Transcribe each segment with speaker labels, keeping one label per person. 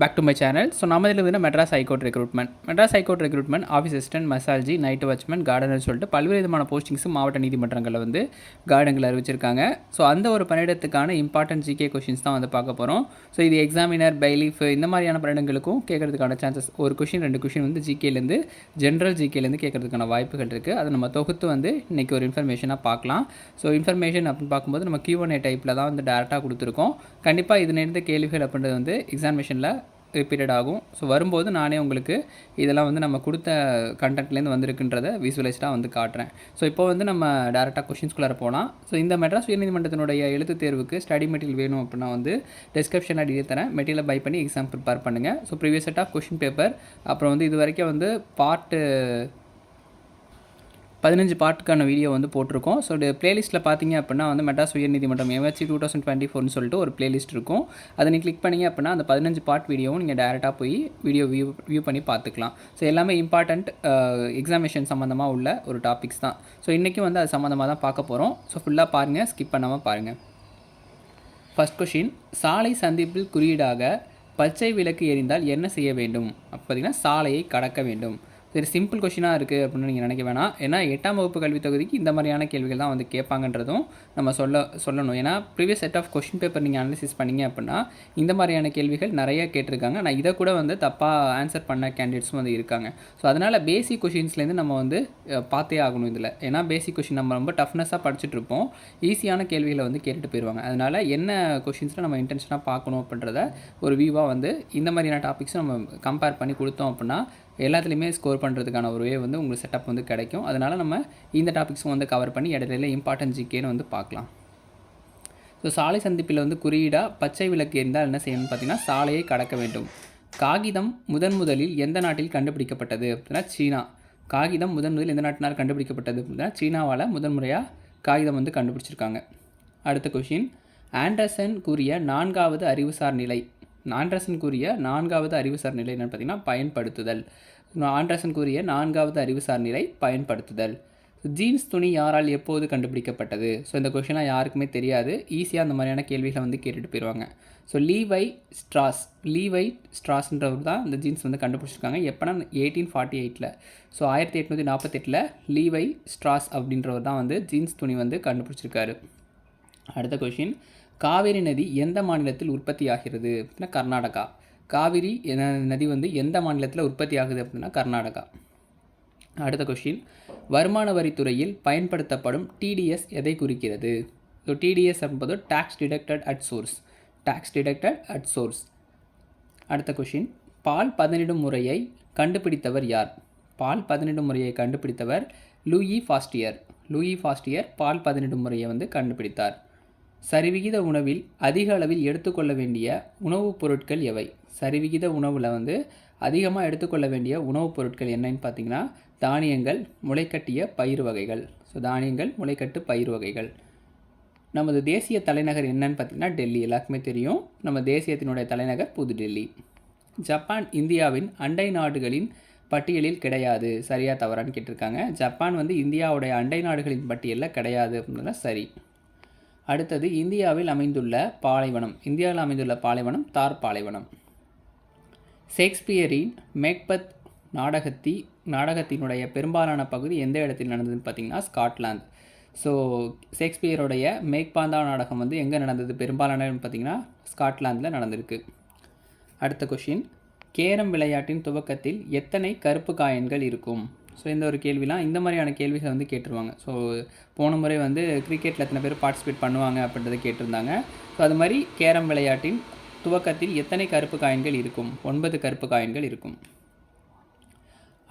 Speaker 1: Back to my channel so நம்ம இதில் வந்து Madras high court recruitment Madras high court recruitment office assistant மசால்ஜி night watchman gardener சொல்லிட்டு பல்வேறு விதமான போஸ்டிங்ஸும் மாவட்ட நீதிமன்றங்களில் வந்து கார்டன்கள் அறிவிச்சிருக்காங்க. ஸோ அந்த ஒரு பணியிடத்துக்கான இம்பார்ட்டன்ட் ஜிகே கொஷின்ஸ் தான் வந்து பார்க்க போகிறோம் ஸோ இது எக்ஸாமினர் பைலீஃப் இந்த மாதிரியான பணியிடங்களுக்கும் கேட்கறதுக்கான சான்சஸ் ஒரு கொஷின் ரெண்டு கொஷின் வந்து ஜிகேலேருந்து ஜென்ரல் ஜிகேலேருந்து கேட்கறதுக்கான வாய்ப்புகள் இருக்குது அதை நம்ம தொகுத்து வந்து இன்றைக்கி ஒரு இன்ஃபர்மேஷனாக பார்க்கலாம். ஸோ இன்ஃபர்மேஷன் அப்படின்னு பார்க்கும்போது நம்ம கியூஎன்ஏ டைப்பில் தான் வந்து டேரெக்டாக கொடுத்துருக்கோம். கண்டிப்பாக இது நேர்ந்த கேள்விகள் அப்படின்றது வந்து எக்ஸாமினேஷனில் ரிப்பீட்டட் ஆகும். ஸோ வரும்போது நானே உங்களுக்கு இதெல்லாம் வந்து நம்ம கொடுத்த கண்டென்ட்லேருந்து வந்திருக்குன்றத விசுவலைஸ்டாக வந்து காட்டுறேன். ஸோ இப்போ வந்து நம்ம டேரெக்டாக கொஷின்ஸ்குள்ளார போகலாம் ஸோ இந்த மெட்ராஸ் உயர்நீதிமன்றத்தினுடைய எழுத்து தேர்வுக்கு ஸ்டடி மெட்டீரியல் வேணும் அப்படின்னா வந்து டிஸ்கிரிப்ஷனில் அடியே தரேன். மெட்டீரியல் பை பண்ணி எக்ஸாம் ப்ரிப்பேர் பண்ணுங்கள் so previous set of question paper அப்புறம் வந்து இது வரைக்கும் வந்து பார்ட்டு பதினஞ்சு பாட்டுக்கான வீடியோ வந்து போட்டிருக்கோம். ஸோ பிளேலிஸ்ட்டில் பார்த்தீங்க அப்படின்னா வந்து மெட்ராஸ் உயர்நீதிமன்றம் எம்எச்சி டூ தௌசண்ட் டுவெண்ட்டி ஃபோர்னு சொல்லிட்டு ஒரு பிளேலிஸ்ட் இருக்கும். அதை நீங்கள் கிளிக் பண்ணிங்க அப்படின்னா அந்த பதினஞ்சு பார்ட் வீடியோவும் நீங்கள் டேரெக்டாக போய் வீடியோ வியூ வியூ பண்ணி பார்த்துக்கலாம் ஸோ எல்லாமே இம்பார்ட்டண்ட் எக்ஸாமினேஷன் சம்மந்தமாக உள்ள ஒரு டாபிக்ஸ் தான். ஸோ இன்றைக்கும் வந்து அது சம்மந்தமாக தான் பார்க்க போகிறோம் ஸோ ஃபுல்லாக பாருங்கள் ஸ்கிப் பண்ணாமல் பாருங்கள் ஃபஸ்ட் கொஷின் சாலை சந்திப்பில் குறியீடாக பச்சை விளக்கு எரிந்தால் என்ன செய்ய வேண்டும்? அப்போ பார்த்தீங்கன்னா சாலையை கடக்க வேண்டும். சரி சிம்பிள் கொஷினாக இருக்குது அப்படின்னு நீங்கள் நினைக்க வேணாம். ஏன்னா எட்டாம் வகுப்பு கல்வி தொகுதிக்கு இந்த மாதிரியான கேள்விகள் தான் வந்து கேட்பாங்கன்றதும் நம்ம சொல்ல சொல்லணும். ஏன்னா previous set of question paper நீங்கள் அனலிசிஸ் பண்ணீங்க அப்படின்னா இந்த மாதிரியான கேள்விகள் நிறைய கேட்டிருக்காங்க. நான் இதை கூட வந்து தப்பாக ஆன்சர் பண்ண கேண்டிடேட்ஸும் வந்து இருக்காங்க. ஸோ அதனால் பேசிக் கொஷின்ஸ்லேருந்து நம்ம வந்து பார்த்தே ஆகணும் இதில். ஏன்னா பேசிக் கொஷின் நம்ம ரொம்ப டஃப்னஸாக படிச்சுட்ருப்போம் ஈஸியான கேள்விகளை வந்து கேட்டுட்டு போயிடுவாங்க அதனால் என்ன கொஷின்ஸில் நம்ம இன்டென்ஷனாக பார்க்கணும் அப்படின்றத ஒரு வியூவாக வந்து இந்த மாதிரியான டாபிக்ஸும் நம்ம கம்பேர் பண்ணி கொடுத்தோம் அப்படின்னா எல்லாத்துலேயுமே ஸ்கோர் பண்ணுறதுக்கான ஒரு வே வந்து உங்களுக்கு செட்டப் வந்து கிடைக்கும். அதனால் நம்ம இந்த டாபிக்ஸும் வந்து கவர் பண்ணி இடையில இம்பார்ட்டன்ட் ஜிகேன்னு வந்து பார்க்கலாம். ஸோ சாலை சந்திப்பில் வந்து குறியீடாக பச்சை விளக்கு இருந்தால் என்ன செய்யணும்னு பார்த்தீங்கன்னா சாலையை கடக்க வேண்டும். காகிதம் முதன் முதலில் எந்த நாட்டில் கண்டுபிடிக்கப்பட்டது? அப்படின்னா சீனா. காகிதம் முதன் முதலில் எந்த நாட்டினால் கண்டுபிடிக்கப்பட்டது? அப்படின்னா சீனாவால் முதன் முறையாக காகிதம் வந்து கண்டுபிடிச்சிருக்காங்க. அடுத்த கொஷின் ஆண்டர்சன் கூறிய நான்காவது அறிவுசார் நிலை. ஆண்ட்ரசன் கூறிய நான்காவது அறிவுசார் நிலை என்னென்னு பார்த்தீங்கன்னா பயன்படுத்துதல். ஆண்ட்ரசன் கூறிய நான்காவது அறிவுசார் நிலை பயன்படுத்துதல். ஜீன்ஸ் துணி யாரால் எப்போது கண்டுபிடிக்கப்பட்டது? ஸோ இந்த கொஷினாக யாருக்குமே தெரியாது. ஈஸியாக அந்த மாதிரியான கேள்விகளை வந்து கேட்டுட்டு போயிடுவாங்க ஸோ லீவை ஸ்ட்ராஸ் லீவை ஸ்ட்ராஸ்ன்றவர் தான் இந்த ஜீன்ஸ் வந்து கண்டுபிடிச்சிருக்காங்க. எப்போனா எயிட்டீன் ஃபார்ட்டி எயிட்டில் ஸோ ஆயிரத்தி எட்நூற்றி நாற்பத்தெட்டில் லீவை ஸ்ட்ராஸ் அப்படின்றவர் தான் வந்து ஜீன்ஸ் துணி வந்து கண்டுபிடிச்சிருக்காரு. அடுத்த கொஷின் காவிரி நதி எந்த மாநிலத்தில் உற்பத்தி ஆகிறது அப்படின்னா கர்நாடகா. காவிரி நதி வந்து எந்த மாநிலத்தில் உற்பத்தி ஆகுது அப்படின்னா கர்நாடகா. அடுத்த கொஷின் வருமான வரித்துறையில் பயன்படுத்தப்படும் டிடிஎஸ் எதை குறிக்கிறது? ஸோ டிடிஎஸ் என்பது tax deducted at source tax deducted at source அடுத்த கொஷின் பால் பதனிடும் முறையை கண்டுபிடித்தவர் யார்? பால் பதனிடும் முறையை கண்டுபிடித்தவர் லூயி ஃபாஸ்டியர். லூயி ஃபாஸ்டியர் பால் பதனிடும் முறையை வந்து கண்டுபிடித்தார். சரிவிகித உணவில் அதிக அளவில் எடுத்துக்கொள்ள வேண்டிய உணவுப் பொருட்கள் எவை? சரிவிகித உணவில் வந்து அதிகமாக எடுத்துக்கொள்ள வேண்டிய உணவுப் பொருட்கள் என்னன்னு பார்த்தீங்கன்னா தானியங்கள் முளைக்கட்டிய பயிர் வகைகள். ஸோ தானியங்கள் முளைக்கட்டு பயிர் வகைகள். நமது தேசிய தலைநகர் என்னன்னு பார்த்தீங்கன்னா டெல்லி. எல்லாருக்குமே தெரியும். நம்ம தேசியத்தினுடைய தலைநகர் புதுடெல்லி. ஜப்பான் இந்தியாவின் அண்டை நாடுகளின் பட்டியலில் கிடையாது. சரியாக தவறான்னு கேட்டிருக்காங்க. ஜப்பான் வந்து இந்தியாவுடைய அண்டை நாடுகளின் பட்டியலில் கிடையாது அப்படின்னா சரி. அடுத்தது இந்தியாவில் அமைந்துள்ள பாலைவனம். இந்தியாவில் அமைந்துள்ள பாலைவனம் தார் பாலைவனம். ஷேக்ஸ்பியரின் மேக்பத் நாடகத்தி நாடகத்தினுடைய பெரும்பாலான பகுதி எந்த இடத்தில் நடந்ததுன்னு பார்த்தீங்கன்னா ஸ்காட்லாந்து. ஸோ ஷேக்ஸ்பியருடைய மேக்பாந்தா நாடகம் வந்து எங்கே நடந்தது? பெரும்பாலான பார்த்தீங்கன்னா ஸ்காட்லாந்தில் நடந்திருக்கு. அடுத்த கொஷின் கேரம் விளையாட்டின் துவக்கத்தில் எத்தனை கருப்பு காயன்கள் இருக்கும்? ஸோ இந்த ஒரு கேள்விலாம் இந்த மாதிரியான கேள்விகள் வந்து கேட்டுருவாங்க. ஸோ போன முறை வந்து கிரிக்கெட்டில் எத்தனை பேர் பார்ட்டிசிபேட் பண்ணுவாங்க அப்படின்றத கேட்டிருந்தாங்க. ஸோ அது மாதிரி கேரம் விளையாட்டின் துவக்கத்தில் எத்தனை கருப்பு காயின்கள் இருக்கும்? ஒன்பது கருப்பு காயின்கள் இருக்கும்.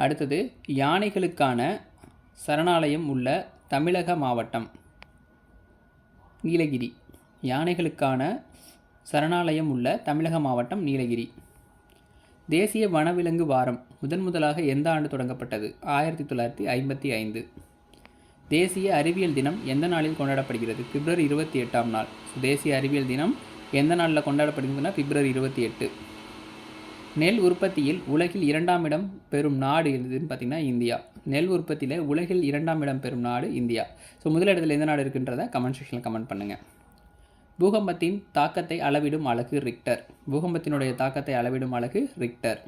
Speaker 1: அடுத்தது யானைகளுக்கான சரணாலயம் உள்ள தமிழக மாவட்டம் நீலகிரி. யானைகளுக்கான சரணாலயம் உள்ள தமிழக மாவட்டம் நீலகிரி. தேசிய வனவிலங்கு வாரம் முதன் முதலாக எந்த ஆண்டு தொடங்கப்பட்டது? ஆயிரத்தி தொள்ளாயிரத்தி ஐம்பத்தி ஐந்து. தேசிய அறிவியல் தினம் எந்த நாளில் கொண்டாடப்படுகிறது? பிப்ரவரி இருபத்தி எட்டாம் நாள். தேசிய அறிவியல் தினம் எந்த நாளில் கொண்டாடப்படுகிறதுனா பிப்ரவரி இருபத்தி எட்டு. நெல் உற்பத்தியில் உலகில் இரண்டாம் இடம் பெறும் நாடு எதுன்னு பார்த்தீங்கன்னா இந்தியா. நெல் உற்பத்தியில் உலகில் இரண்டாம் இடம் பெறும் நாடு இந்தியா. ஸோ முதலிடத்தில் எந்த நாடு இருக்குன்றதை கமெண்ட் செக்ஷனில் கமெண்ட் பண்ணுங்கள் பூகம்பத்தின் தாக்கத்தை அளவிடும் அலகு ரிக்டர் பூகம்பத்தினுடைய தாக்கத்தை அளவிடும் அலகு ரிக்டர்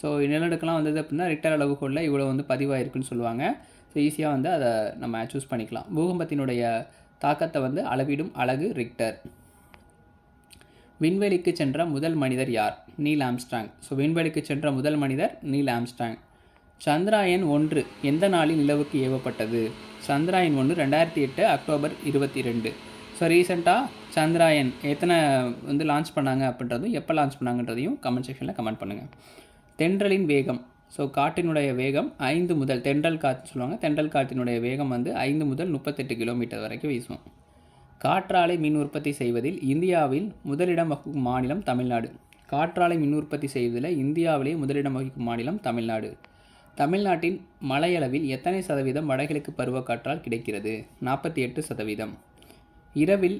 Speaker 1: ஸோ நிலநடுக்கெல்லாம் வந்தது அப்படின்னா ரிக்டர் அளவுகோலில் இவ்வளோ வந்து பதிவாயிருக்குன்னு சொல்லுவாங்க. ஸோ ஈஸியாக வந்து அதை நம்ம சூஸ் பண்ணிக்கலாம். பூகம்பத்தினுடைய தாக்கத்தை வந்து அளவிடும் அலகு ரிக்டர் விண்வெளிக்கு சென்ற முதல் மனிதர் யார்? நீல் ஆம்ஸ்டாங் ஸோ விண்வெளிக்கு சென்ற முதல் மனிதர் நீல் ஆம்ஸ்ட்ராங் சந்திராயன் ஒன்று எந்த நாளில் நிலவுக்கு ஏவப்பட்டது? சந்திராயன் ஒன்று ரெண்டாயிரத்தி எட்டு அக்டோபர் இருபத்தி ரெண்டு ஸோ ரீசெண்டாக சந்திராயன் எத்தனை வந்து லான்ச் பண்ணாங்க அப்படின்றதும் எப்போ லான்ச் பண்ணாங்கன்றதையும் கமெண்ட் செக்ஷனில் கமெண்ட் பண்ணுங்கள் தென்றலின் வேகம். ஸோ காற்றினுடைய வேகம் ஐந்து முதல் தென்றல் காற்று சொல்லுவாங்க தென்றல் காற்றினுடைய வேகம் வந்து ஐந்து முதல் முப்பத்தெட்டு கிலோமீட்டர் வரைக்கும் வீசும். காற்றாலை மின் உற்பத்தி செய்வதில் இந்தியாவில் முதலிடம் வகிக்கும் மாநிலம் தமிழ்நாடு. காற்றாலை மின் உற்பத்தி செய்வதில் இந்தியாவிலே முதலிடம் வகிக்கும் மாநிலம் தமிழ்நாடு. தமிழ்நாட்டின் மலையளவில் எத்தனை சதவீதம் வடகிழக்கு பருவக்காற்றால் கிடைக்கிறது? நாற்பத்தி எட்டு சதவீதம். இரவில்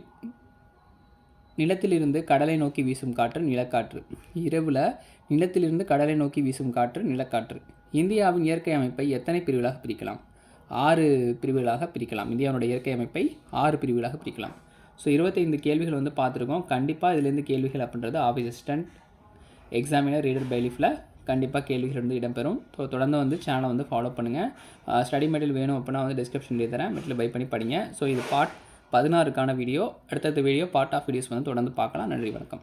Speaker 1: நிலத்திலிருந்து கடலை நோக்கி வீசும் காற்று நிலக்காற்று. இரவில் நிலத்திலிருந்து கடலை நோக்கி வீசும் காற்று நிலக்காற்று. இந்தியாவின் இயற்கை அமைப்பை எத்தனை பிரிவுகளாக பிரிக்கலாம்? ஆறு பிரிவுகளாக பிரிக்கலாம். இந்தியாவுடைய இயற்கை அமைப்பை ஆறு பிரிவுகளாக பிரிக்கலாம். ஸோ இருபத்தைந்து கேள்விகள் வந்து பார்த்துருக்கோம். கண்டிப்பாக இதுலேருந்து கேள்விகள் அப்படின்றது ஆஃபீஸ் அசிஸ்டன்ட் எக்ஸாமினர் ரீடர் பைலிஃபில் கண்டிப்பாக கேள்விகள் வந்து இடம்பெறும். ஸோ தொடர்ந்து வந்து சேனலை வந்து ஃபாலோ பண்ணுங்கள் ஸ்டடி மெட்டீரியல் வேணும் அப்படின்னா வந்து டிஸ்கிரிப்ஷனில் தரேன். மெட்டீரியல் பை பண்ணி படிங்க. ஸோ இது பார்ட் பதினாறுக்கான வீடியோ அடுத்தடுத்த வீடியோ பார்ட் ஆஃப் வீடியோஸ் வந்து தொடர்ந்து பார்க்கலாம். நன்றி வணக்கம்.